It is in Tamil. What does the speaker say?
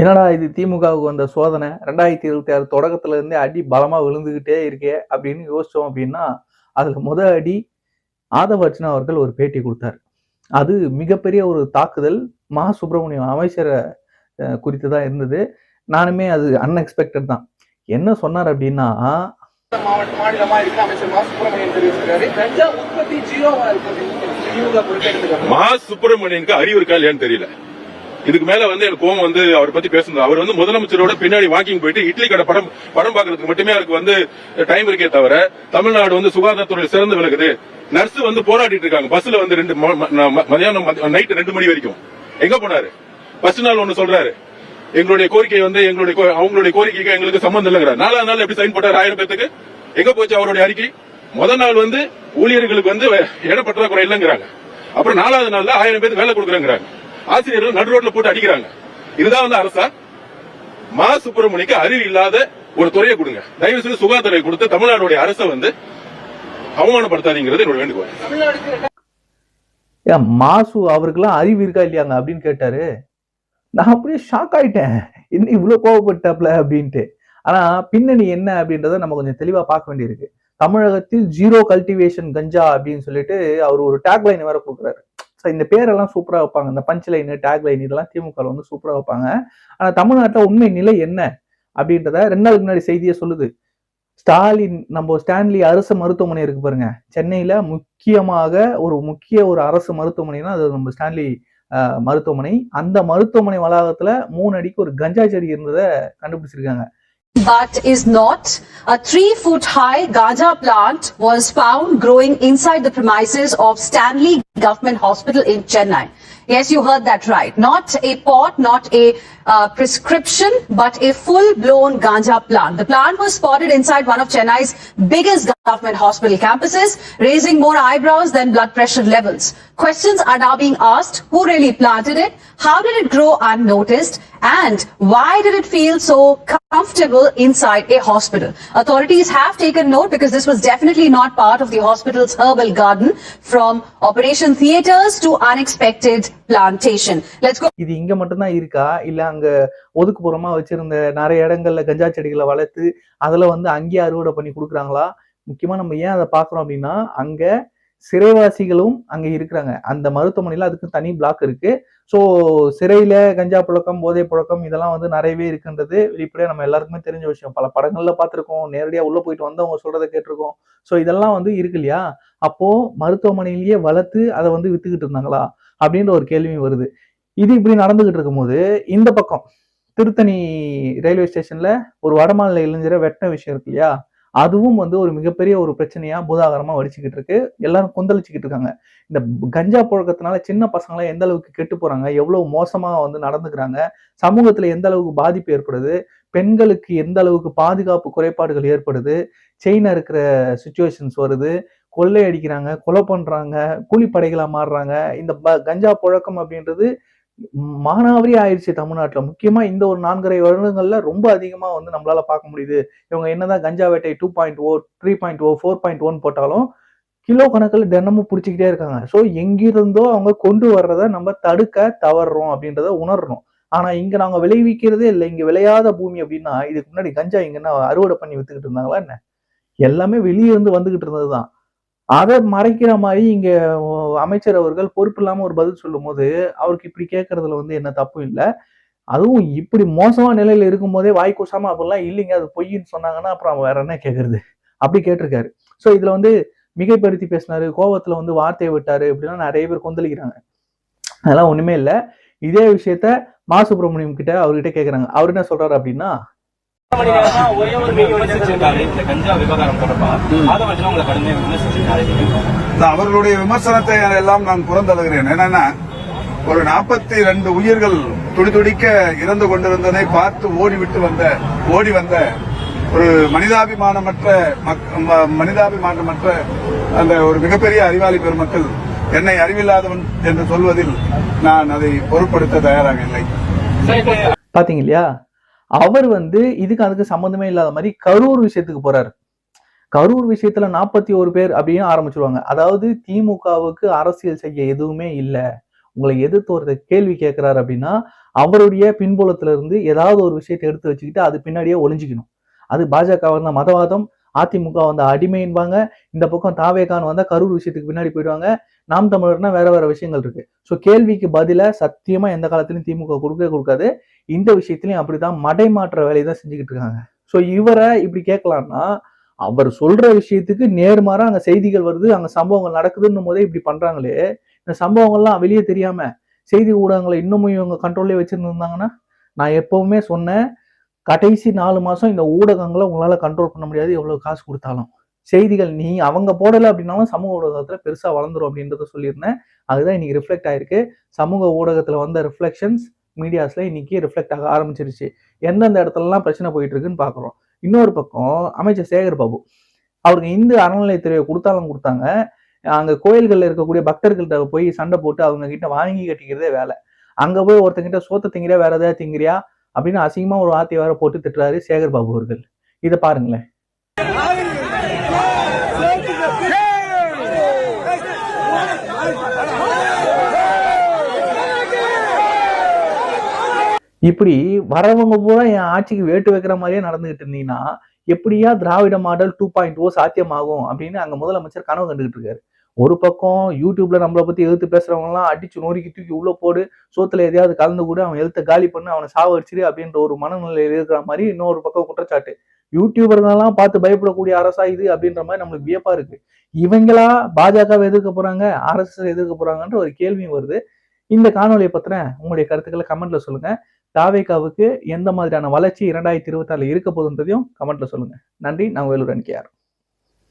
என்னடா இது திமுகவுக்கு வந்த சோதனை? ரெண்டாயிரத்தி இருபத்தி ஆறு தொடக்கத்துல இருந்தே அடி பலமா விழுந்துகிட்டே இருக்கே அப்படின்னு யோசிச்சோம் அப்படின்னா அதுல முத அடி ஆதவ அர்ச்சனா அவர்கள் ஒரு பேட்டி கொடுத்தார். அது மிகப்பெரிய ஒரு தாக்குதல். மா சுப்பிரமணியம் அமைச்சரை குறித்து தான் இருந்தது. நானுமே அது அன்எக்ஸ்பெக்டட் தான். என்ன சொன்னார் அப்படின்னா மாவட்ட மாநிலமா இருக்கு அமைச்சர் மா சுப்பிரமணியன் தெரிவிச்சிருக்காரு. கஞ்சா உற்பத்தி ஜீரோவா இருக்கு மா சுப்பிரமணியனுக்கு அறிவு இருக்கா இல்லையான்னு தெரியல. இதுக்கு மேல வந்து எனக்கு கோவம் வந்து அவரை பத்தி பேசணும். அவர் வந்து முதலமைச்சரோட பின்னாடி வாக்கிங் போயிட்டு இட்லி கடை படம் படம் பாக்குறதுக்கு மட்டுமே அவருக்கு வந்து டைம் இருக்கே தவிர தமிழ்நாடு வந்து சுகாதாரத்துறை சிறந்து விளக்குது. நர்ஸ் வந்து போராடிட்டு இருக்காங்க. பஸ்ல வந்து ரெண்டு ம- மதியானம் நைட் ரெண்டு மணி வரைக்கும். எங்க போனாரு? ஃபர்ஸ்ட் நாள் ஒண்ணு சொல்றாரு. எங்களுடைய கோரிக்கை வந்து எங்களுடைய கோ- அவங்களுடைய கோரிக்கைக்கு எங்களுக்கு சம்மந்தம் இல்லைங்கிறார். நாலாவது நாள் எப்படி சைன் போட்டார் ஆயிரம் பேத்துக்கு? எங்க போச்சு அவருடைய அறிக்கை? முதல் நாள் வந்து ஊழியர்களுக்கு வந்து இட பற்றாக்குறை இல்லைங்கிறாங்க. அப்புறம் நாலாவது நாள்ல ஆயிரம் பேருக்கு வேலை கொடுக்குறாங்கிறாங்க. ஆசிரியர்கள் நடு ரோட்ல போட்டு அடிக்கிறாங்க. இதுதான் வந்து அரசா மா சுப்பிரமணிக்கு அறிவு இல்லாத ஒரு துறையை கொடுங்க. தயவு செய்து சுகாதாரத்துறை கொடுத்து தமிழ்நாடுடைய அரசை வந்து அவமானப்படுத்தாதீங்கிறது என்னோட வேண்டுகோள். ஏன் மாசு அவருக்கெல்லாம் அறிவு இருக்கா இல்லையாங்க அப்படின்னு கேட்டாரு. நான் அப்படியே ஷாக் ஆயிட்டேன். என்ன இவ்வளவு கோவப்பட்டாப்ல அப்படின்ட்டு. ஆனா பின்னணி என்ன அப்படின்றத நம்ம கொஞ்சம் தெளிவா பார்க்க வேண்டியிருக்கு. தமிழகத்தில் ஜீரோ கல்டிவேஷன் கஞ்சா அப்படின்னு சொல்லிட்டு அவர் ஒரு டேக்லைன் வேற கொடுக்குறாரு ஸோ இந்த பேரெல்லாம் சூப்பராக வைப்பாங்க. இந்த பஞ்ச் லைனு டேக் லைன் இதெல்லாம் திமுக வந்து சூப்பராக வைப்பாங்க. ஆனால் தமிழ்நாட்டில் உண்மை நிலை என்ன அப்படின்றத ரெண்டு நாளுக்கு முன்னாடி செய்தியை சொல்லுது. ஸ்டாலின் நம்ம ஸ்டான்லி அரசு மருத்துவமனை இருக்கு பாருங்க. சென்னையில முக்கியமாக ஒரு முக்கிய ஒரு அரசு மருத்துவமனைனா அது நம்ம ஸ்டான்லி மருத்துவமனை. அந்த மருத்துவமனை வளாகத்துல மூணு அடிக்கு ஒரு கஞ்சா செடி இருந்ததை கண்டுபிடிச்சிருக்காங்க. But is not. A three foot high ganja plant was found growing inside the premises of Stanley Government Hospital in Chennai. Yes, you heard that right. Not a pot, not a uh, prescription, but a full blown ganja plant. The plant was spotted inside one of Chennai's biggest government hospital campuses, raising more eyebrows than blood pressure levels. Questions are now being asked who really planted it, how did it grow unnoticed, and why did it feel so comfortable inside a hospital? Authorities have taken note because this was definitely not part of the hospital's herbal garden from operation theaters to unexpected plantation. Let's go. இது இங்க மட்டும்தான் இருக்கா இல்ல அங்க ஒதுக்குப்புறமா வச்சிருந்த நிறைய இடங்கள்ல கஞ்சா செடிகளை வளர்த்து அதுல வந்து அங்கேயே அறுவடை பண்ணி கொடுக்குறாங்களா முக்கியமா நம்ம ஏன் அதை பாக்குறோம் அப்படின்னா அங்க சிறைவாசிகளும் அங்கே இருக்கிறாங்க. அந்த மருத்துவமனையில் அதுக்கு தனி பிளாக் இருக்கு. ஸோ சிறையில் கஞ்சா புழக்கம் போதை புழக்கம் இதெல்லாம் வந்து நிறையவே இருக்குன்றது வெளிப்படையாக நம்ம எல்லாருக்குமே தெரிஞ்ச விஷயம். பல படங்களில் பார்த்துருக்கோம். நேரடியாக உள்ளே போயிட்டு வந்தவங்க சொல்கிறத கேட்டிருக்கோம். ஸோ இதெல்லாம் வந்து இருக்கு இல்லையா? அப்போது மருத்துவமனையிலேயே வளர்த்து அதை வந்து விற்றுக்கிட்டு இருந்தாங்களா? அப்படின்ற ஒரு கேள்வியும் வருது. இது இப்படி நடந்துகிட்டு இருக்கும்போது இந்த பக்கம் திருத்தணி ரயில்வே ஸ்டேஷனில் ஒரு வடமாநில இளைஞரை வெட்டின விஷயம் இருக்கு இல்லையா? அதுவும் வந்து ஒரு மிகப்பெரிய ஒரு பிரச்சனையா பூதாகரமா வடிச்சுக்கிட்டு இருக்கு. எல்லாரும் கொந்தளிச்சுக்கிட்டு இருக்காங்க. இந்த கஞ்சா புழக்கத்தினால சின்ன பசங்களாம் எந்த அளவுக்கு கெட்டு போறாங்க எவ்வளவு மோசமா வந்து நடந்துக்கிறாங்க சமூகத்துல எந்த அளவுக்கு பாதிப்பு ஏற்படுது பெண்களுக்கு எந்த அளவுக்கு பாதுகாப்பு குறைபாடுகள் ஏற்படுது செயினா இருக்கிற சுச்சுவேஷன்ஸ் வருது கொள்ளை அடிக்கிறாங்க கொலை பண்றாங்க கூலிப்படைகளா மாறுறாங்க இந்த ப- கஞ்சா புழக்கம் அப்படின்றது மானாவரி ஆயிடுச்சு தமிழ்நாட்டில். முக்கியமாக இந்த ஒரு நான்கரை வருடங்களில் ரொம்ப அதிகமாக வந்து நம்மளால பார்க்க முடியுது. இவங்க என்னதான் கஞ்சா வேட்டை two point O three point O four point one போட்டாலும் கிலோ கணக்கில் தினமும் பிடிச்சிக்கிட்டே இருக்காங்க. ஸோ எங்கிருந்தோ அவங்க கொண்டு வர்றதை நம்ம தடுக்க தவறுறோம் அப்படின்றத உணரணும். ஆனால் இங்கே நாங்கள் விளைவிக்கிறதே இல்லை. இங்கே விளையாத பூமி அப்படின்னா இதுக்கு முன்னாடி கஞ்சா இங்கே என்ன அறுவடை பண்ணி வித்துக்கிட்டு இருந்தாங்களா என்ன? எல்லாமே வெளியே இருந்து வந்துகிட்டு இருந்ததுதான். அதை மறைக்கிற மாதிரி இங்க அமைச்சர் அவர்கள் பொறுப்பு இல்லாம ஒரு பதில் சொல்லும் போது அவருக்கு இப்படி கேட்கறதுல வந்து என்ன தப்பு இல்லை. அதுவும் இப்படி மோசமான நிலையில இருக்கும் போதே வாய் கூசாம அப்படிலாம் இல்லைங்க அது பொய்ன்னு சொன்னாங்கன்னா அப்புறம் வேற என்ன கேட்கறது அப்படி கேட்டிருக்காரு. ஸோ இதுல வந்து மிகைப்படுத்தி பேசினாரு கோவத்துல வந்து வார்த்தையை விட்டாரு இப்படிலாம் நிறைய பேர் கொந்தளிக்கிறாங்க. அதெல்லாம் ஒண்ணுமே இல்லை. இதே விஷயத்த மா சுப்பிரமணியம் கிட்ட அவர்கிட்ட கேட்குறாங்க அவர் என்ன சொல்றாரு அப்படின்னா ஒரே ஒரு அவர்களுடைய விமர்சனத்தை எல்லாம் நான் புறந்தழுகிறேன் என்னன்னா ஒரு நாற்பத்தி ரெண்டு உயிர்கள் துடிதுடிக்க இறந்து கொண்டிருந்ததை பார்த்து ஓடிவிட்டு வந்த ஓடி வந்த ஒரு மனிதாபிமானமற்ற மனிதாபிமானமற்ற அந்த ஒரு மிகப்பெரிய அறிவாளி பெருமக்கள் என்னை அறிவில்லாதவன் என்று சொல்வதில் நான் அதை பொருட்படுத்த தயாராக இல்லை. பாத்தீங்க இல்லையா? அவர் வந்து இதுக்கு அதுக்கு சம்மந்தமே இல்லாத மாதிரி கரூர் விஷயத்துக்கு போறாரு. கரூர் விஷயத்துல நாற்பத்தி ஒரு பேர் அப்படின்னு ஆரம்பிச்சிருவாங்க. அதாவது திமுகவுக்கு அரசியல் செய்ய எதுவுமே இல்லை. உங்களை எதிர்த்து ஒருத்தர் கேள்வி கேட்கிறாரு அப்படின்னா அவருடைய பின்புலத்துல இருந்து ஏதாவது ஒரு விஷயத்தை எடுத்து வச்சுக்கிட்டு அது பின்னாடியே ஒளிஞ்சிக்கணும். அது பாஜக வந்த மதவாதம் அதிமுக வந்து அடிமைன்பாங்க இந்த பக்கம் தாவேகான் வந்தால் கரூர் விஷயத்துக்கு பின்னாடி போயிடுவாங்க. நாம் தமிழர்னா வேற வேற விஷயங்கள் இருக்கு. ஸோ கேள்விக்கு பதிலாக சத்தியமா எந்த காலத்திலையும் திமுக கொடுக்கவே கொடுக்காது. இந்த விஷயத்திலையும் அப்படிதான் மடைமாற்ற வேலையை தான் செஞ்சுக்கிட்டு இருக்காங்க. ஸோ இவரை இப்படி கேட்கலாம்னா அவர் சொல்ற விஷயத்துக்கு நேர்மாறா அங்க செய்திகள் வருது அங்க சம்பவங்கள் நடக்குதுன்னும் போதே இப்படி பண்றாங்களே. இந்த சம்பவங்கள்லாம் வெளியே தெரியாம செய்தி ஊடகங்களை இன்னமும் இவங்க கண்ட்ரோல்லே வச்சிருந்தாங்கன்னா நான் எப்பவுமே சொன்னேன் கடைசி நாலு மாதம் இந்த ஊடகங்களை உங்களால் கண்ட்ரோல் பண்ண முடியாது எவ்வளோ காசு கொடுத்தாலும். செய்திகள் நீ அவங்க போடலை அப்படின்னாலும் சமூக ஊடகத்தில் பெருசாக வளர்ந்துரும் அப்படின்றத சொல்லியிருந்தேன். அதுதான் இன்னைக்கு ரிஃப்ளெக்ட் ஆயிருக்கு. சமூக ஊடகத்தில் வந்த ரிஃப்ளெக்ஷன்ஸ் மீடியாஸில் இன்னைக்கு ரிஃப்ளெக்ட் ஆக ஆரம்பிச்சிருச்சு. எந்தெந்த இடத்துலலாம் பிரச்சனை போயிட்டு இருக்குன்னு பார்க்குறோம். இன்னொரு பக்கம் அமைச்சர் சேகர் பாபு. அவருக்கு இந்து அறநிலையத்துறையை கொடுத்தாலும் கொடுத்தாங்க. அங்கே கோயில்களில் இருக்கக்கூடிய பக்தர்கள்ட்ட போய் சண்டை போட்டு அவங்க கிட்ட வாங்கி கட்டிக்கிறதே வேலை. அங்கே போய் ஒருத்தங்கிட்ட சோத்த திங்கிறியா வேற ஏதாவது திங்கிறியா? அப்படின்னு அசிங்கமா ஒரு வார்த்தை வேற போட்டு திட்டுறாரு சேகர் பாபு அவர்கள். இதை பாருங்களேன். இப்படி வரவங்க பூரா என் ஆட்சிக்கு வேட்டு வைக்கிற மாதிரியே நடந்துகிட்டு இருந்தீங்கன்னா எப்படியா Dravida model two point O சாத்தியமாகும் அப்படின்னு அங்க முதலமைச்சர் கனவு கண்டுகிட்டு இருக்காரு. ஒரு பக்கம் யூடியூப்ல நம்மளை பத்தி எழுத்து பேசுறவங்கலாம் அடிச்சு நொறுக்கி தூக்கி உள்ள போடு சோத்துல எதையாவது கலந்து கூட அவன் எழுத்த காலி பண்ணு அவனை சாவடிச்சிரு அப்படின்ற ஒரு மனநிலையில் இருக்கிற மாதிரி இன்னொரு பக்கம் குற்றச்சாட்டு. யூடியூபர்களெல்லாம் பார்த்து பயப்படக்கூடிய அரசா இது அப்படின்ற மாதிரி நம்மளுக்கு வியப்பா இருக்கு. இவங்களா பாஜகவை எதிர்க்க போறாங்க ஆர்எஸ்எஸ் எதிர்க்க போறாங்கன்ற ஒரு கேள்வியும் வருது. இந்த காணொலியை பத்தின உங்களுடைய கருத்துக்களை கமெண்ட்ல சொல்லுங்க. தாவேகாவுக்கு எந்த மாதிரியான வளர்ச்சி இரண்டாயிரத்தி இருபத்தி ஆறுல இருக்க போகுதுன்றதையும் கமெண்ட்ல சொல்லுங்க. நன்றி நான் வேலூர் அன்கியார்